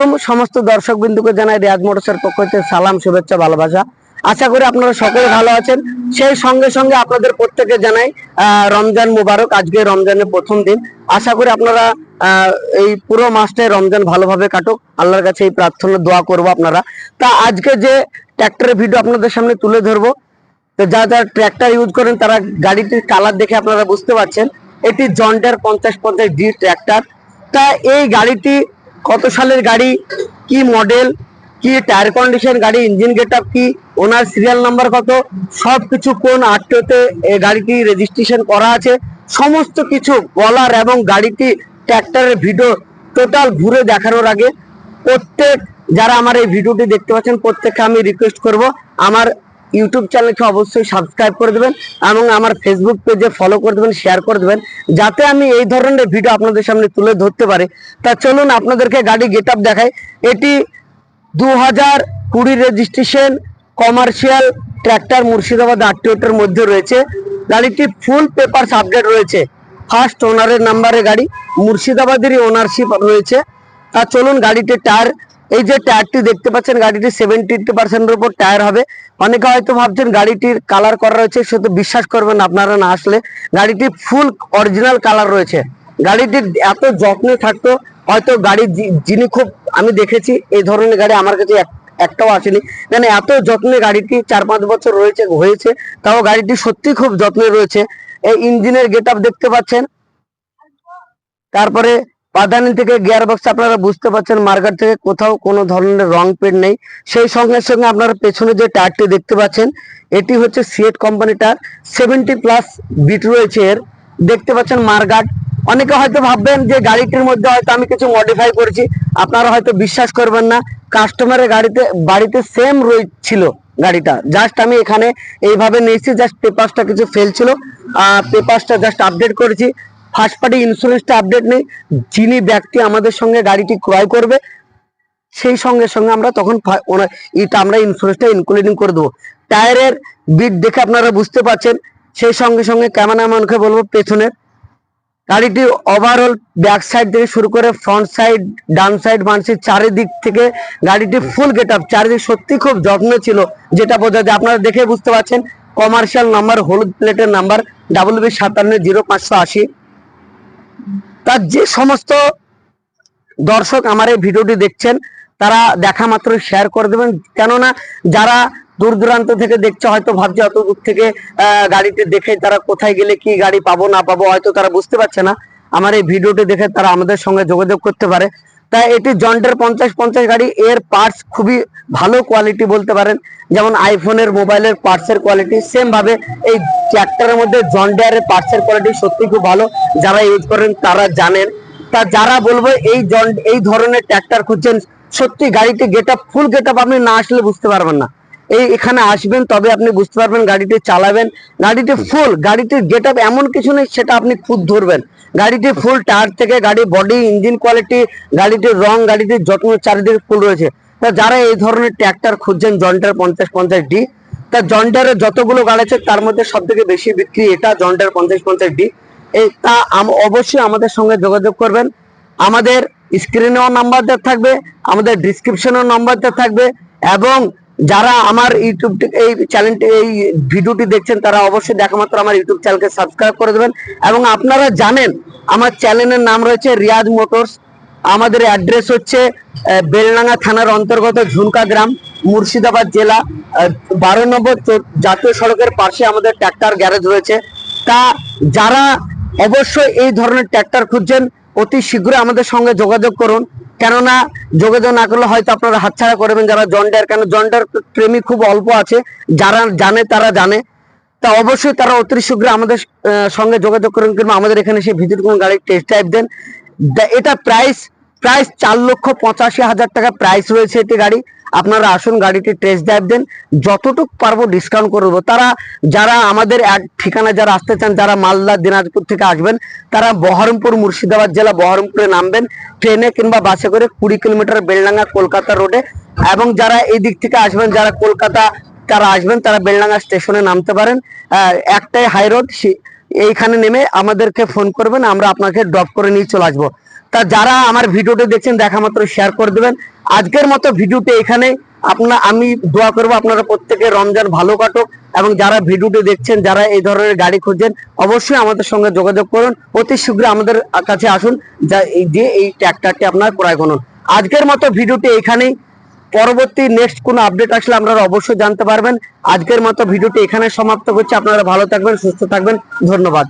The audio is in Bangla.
সমস্ত দর্শক বিন্দুকে জানাই রিয়াজ মোটরসের পক্ষ হতে সালাম, শুভেচ্ছা, ভালোবাসা। আশা করি আপনারা সকলে ভালো আছেন। সেই সঙ্গে সঙ্গে আপনাদের প্রত্যেকে জানাই রমজান মুবারক। আজকে রমজানের প্রথম দিন। আশা করি আপনারা এই পুরো মাসটাই রমজান ভালোভাবে কাটুক। আল্লাহর কাছে এই প্রার্থনা, দোয়া করব আপনারা। তা আজকে যে ট্র্যাক্টরের ভিডিও আপনাদের সামনে তুলে ধরবো, তো যারা যারা ট্র্যাক্টর ইউজ করেন, তারা গাড়িটির কালার দেখে আপনারা বুঝতে পারছেন। এটি জন্ডার পঞ্চাশ পঞ্চাশ ডি ট্র্যাক্টর। তা এই গাড়িটি কত সালের গাড়ি, কি মডেল কি টায়ার কন্ডিশন গাড়ি ইঞ্জিন গেট আপ কি, ওনার সিরিয়াল নাম্বার কত সব কিছু কোন আটটোতে এই গাড়িটি রেজিস্ট্রেশন করা আছে, সমস্ত কিছু বলার এবং গাড়িটি ট্র্যাক্টরের ভিডিও টোটাল ঘুরে দেখানোর আগে প্রত্যেক যারা আমার এই ভিডিওটি দেখতে পাচ্ছেন, প্রত্যেককে আমি রিকোয়েস্ট করব, আমার ইউটিউব চ্যানেলকে অবশ্যই সাবস্ক্রাইব করে দেবেন এবং আমার ফেসবুক পেজে ফলো করে দেবেন শেয়ার করে দেবেন, যাতে আমি এই ধরনের ভিডিও আপনাদের সামনে তুলে ধরতে পারি। তা চলুন আপনাদেরকে গাড়ি গেট আপ দেখাই। এটি দু হাজার কুড়ি রেজিস্ট্রেশন কমার্শিয়াল ট্র্যাক্টর মুর্শিদাবাদ আটটিওটার মধ্যে রয়েছে। গাড়িটি ফুল পেপারস আপডেট রয়েছে। ফার্স্ট ওনারের নাম্বারে গাড়ি, মুর্শিদাবাদেরই ওনারশিপ রয়েছে। তা চলুন গাড়িটির টায়ার এই যে টায়ারটি দেখতে পাচ্ছেন, গাড়িটি সেভেন্টি পার্সেন্টের উপর টায়ার হবে। অনেকে হয়তো ভাবছেন গাড়িটির কালার করা রয়েছে, সে তো বিশ্বাস করবেন আপনারা না আসলে। গাড়িটি ফুল অরিজিনাল কালার রয়েছে। গাড়িটির এত যত্নে থাকতো, হয়তো গাড়ি যিনি খুব, আমি দেখেছি, এই ধরনের গাড়ি আমার কাছে এক- একটাও আসেনি। মানে এত যত্নে গাড়িটি চার পাঁচ বছর রয়েছে, হয়েছে, তাও গাড়িটি সত্যি খুব যত্নে রয়েছে। এই ইঞ্জিনের গেট দেখতে পাচ্ছেন। তারপরে পাদানি থেকে গিয়ার বক্স আপনারা বুঝতে পারছেন মার্কেট থেকে কোথাও কোনো ধরনের রং পেন নেই। সেই সঙ্গে সঙ্গে আপনারা পেছনে যে টায়ারটি দেখতে পাচ্ছেন, এটি হচ্ছে সিয়েট কোম্পানিটার সেভেন্টি প্লাস বিট রয়েছে এর। দেখতে পাচ্ছেন মার্গাট অনেকে হয়তো ভাববেন যে গাড়িটির মধ্যে হয়তো আমি কিছু মডিফাই করেছি। আপনারা হয়তো বিশ্বাস করবেন না। কাস্টমারের গাড়িতে, বাড়িতে সেম রয়েছিল গাড়িটা। জাস্ট আমি এখানে এইভাবে নিয়েছি জাস্ট পেপারসটা কিছু ফেল ছিল। পেপারসটা জাস্ট আপডেট করেছি। ফার্স্ট পার্টি ইন্স্যুরেন্সটা আপডেট নেই। যিনি ব্যক্তি আমাদের সঙ্গে গাড়িটি ক্রয় করবে, সেই সঙ্গে সঙ্গে আমরা তখন আমরা ইন্স্যুরেন্সটা ইনক্লুডিং করে দেবো। টায়ারের বিট দেখে আপনারা বুঝতে পারছেন। সেই সঙ্গে সঙ্গে ক্যামেরাম্যানকে বলব পেছনের। গাড়িটি ওভারঅল ব্যাক সাইড থেকে শুরু করে ফ্রন্ট সাইড ডান সাইড সাইড চারিদিক থেকে গাড়িটি ফুল গেট আপ চারিদিক সত্যি খুব যত্ন ছিল, যেটা বোঝা যায়। আপনারা দেখে বুঝতে পারছেন। কমার্শিয়াল নাম্বার হলুদ প্লেটের নাম্বার ডাবল বি সাতান্ন, জিরো পাঁচশো আশি। তার যে সমস্ত দর্শক আমার এই ভিডিওটি দেখছেন, তারা দেখা মাত্র শেয়ার করে দেবেন। কেননা যারা দূর দূরান্ত থেকে দেখছে, হয়তো ভাবছে অত দূর থেকে গাড়িতে দেখে তারা কোথায় গেলে কি গাড়ি পাবো, না পাবো, হয়তো তারা বুঝতে পারছে না। আমার এই ভিডিওটি দেখে তারা আমাদের সঙ্গে যোগাযোগ করতে পারে। তাই এটি জন্টের পঞ্চাশ পঞ্চাশ গাড়ি। এর পার্টস খুবই ভালো কোয়ালিটি বলতে পারেন। যেমন আইফোনের মোবাইলের পার্টসের কোয়ালিটি সেম ভাবে এই ট্র্যাক্টরের মধ্যে জন্ডিয়ারের পার্টসের কোয়ালিটি সত্যি খুব ভালো। যারা ইউজ করেন তারা জানেন। তা যারা বলব এই জন এই ধরনের ট্র্যাক্টর খুঁজছেন, সত্যি গাড়িটি get up full get up আপনি না আসলে বুঝতে পারবেন না। এই এখানে আসবেন, তবে আপনি বুঝতে পারবেন গাড়িটি চালাবেন। গাড়িটি ফুল গাড়িটির গেট আপ এমন কিছু নেই, সেটা আপনি খুদ ধরবেন। গাড়িটি ফুল টায়ার থেকে গাড়ি বডি ইঞ্জিন কোয়ালিটি গাড়িটির রং গাড়িটির যত্ন চারিদিকে ফুল রয়েছে। তা যারা এই ধরনের ট্র্যাক্টর খুঁজছেন জন্টার পঞ্চাশ পঞ্চাশ ডি তা জন্টারের যতগুলো গাড়ি আছে, তার মধ্যে সব থেকে বেশি বিক্রি এটা জন্টার পঞ্চাশ পঞ্চাশ ডি এই তা অবশ্যই আমাদের সঙ্গে যোগাযোগ করবেন। আমাদের স্ক্রিনেও নাম্বার দেওয়া থাকবে, আমাদের ডিসক্রিপশনেও নাম্বার দেওয়া থাকবে এবং যারা আমার ইউটিউব এই চ্যানেলটি এই ভিডিওটি দেখছেন, তারা অবশ্যই দেখা মাত্র আমার ইউটিউব চ্যানেলকে সাবস্ক্রাইব করে দেবেন। এবং আপনারা জানেন, আমার চ্যানেলের নাম রয়েছে রিয়াজ মোটরস। আমাদের অ্যাড্রেস হচ্ছে বেলডাঙ্গা থানার অন্তর্গত ঝুনকা গ্রাম, মুর্শিদাবাদ জেলা। বারো নম্বর জাতীয় সড়কের পাশে আমাদের ট্র্যাক্টর গ্যারেজ রয়েছে। তা যারা অবশ্যই এই ধরনের ট্র্যাক্টর খুঁজছেন, অতি শীঘ্রই আমাদের সঙ্গে যোগাযোগ করুন। কেননা যোগাযোগ না করলে হয়তো আপনারা হাতছাড়া করবেন যারা জন্ডার কেন জন্ডার প্রেমী খুব অল্প আছে, যারা জানে তারা জানে। তা অবশ্যই তারা অতি শীঘ্র আমাদের সঙ্গে যোগাযোগ করুন, কিংবা আমাদের এখানে এসে ভিজিট করুন, গাড়ির টেস্ট ড্রাইভ দেন। এটা প্রাইস প্রাইস চার লক্ষ পঁচাশি হাজার টাকা প্রাইস রয়েছে এটি গাড়ি। আপনারা আসুন, গাড়িটি টেস্ট ড্রাইভ দেন। যতটুকু পারব ডিসকাউন্ট করে দেবো। তারা, যারা আমাদের এক ঠিকানা যারা আসতে চান, যারা মালদা, দিনাজপুর থেকে আসবেন, তারা বহরমপুর, মুর্শিদাবাদ জেলা বহরমপুরে নামবেন। ট্রেনে কিংবা বাসে করে কুড়ি কিলোমিটার বেলডাঙ্গা কলকাতা রোডে এবং যারা এই দিক থেকে আসবেন, যারা কলকাতা, তারা আসবেন, তারা বেলডাঙ্গা স্টেশনে নামতে পারেন। একটাই হাই রোড এইখানে নেমে আমাদেরকে ফোন করবেন, আমরা আপনাকে ড্রপ করে নিয়ে চলে আসব। তা যারা আমার ভিডিওটি দেখছেন, দেখা মাত্র শেয়ার করে দেবেন। আজকের মতো ভিডিওটি এখানে। আপনার, আমি দোয়া করব আপনারা প্রত্যেকে রমজান ভালো কাটুক এবং যারা ভিডিওটি দেখছেন, যারা এই ধরনের গাড়ি খুঁজছেন, অবশ্যই আমাদের সঙ্গে যোগাযোগ করুন। অতি শীঘ্রই আমাদের কাছে আসুন, যা এই দিয়ে এই ট্র্যাক্টরটি আপনার ক্রয় করুন। আজকের মতো ভিডিওটি এখানেই। পরবর্তী নেক্সট কোনো আপডেট আসলে আপনারা অবশ্যই জানতে পারবেন। আজকের মতো ভিডিওটি এখানে সমাপ্ত করছি। আপনারা ভালো থাকবেন, সুস্থ থাকবেন। ধন্যবাদ।